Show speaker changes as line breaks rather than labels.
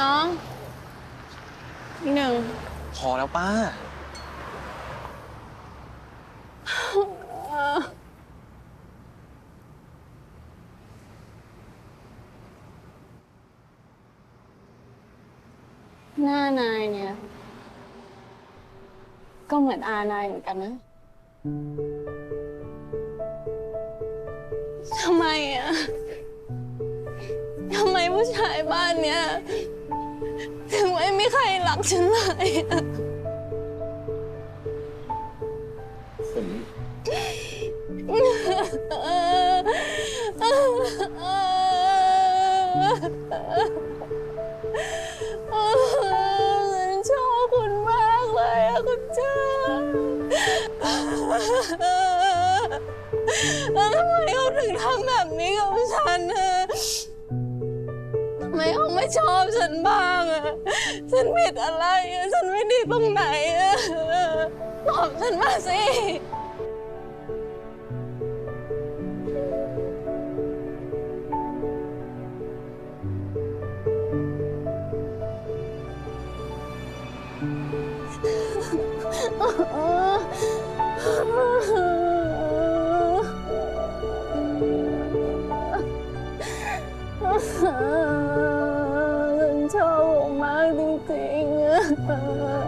น้องอีกหนึ่ง
พอแล้วป้า
หน้านายเนี่ย ก็เหมือนอานายเหมือนกันนะ ทำไมอะทำไม ผู้ชายบ้านเนี้ยถึงไม่มีใครรักฉันเลยอะ
ผม
ฉันชอบคุณมากเลยอะคุณเจ้าแล้วทำไมเขาถึงทำแบบนี้กับฉันอะ ชอบฉันบ้างอะฉันผิดอะไรอะฉันไม่ดีตรงไหนอะตอบฉันมาสิเ amado tenha.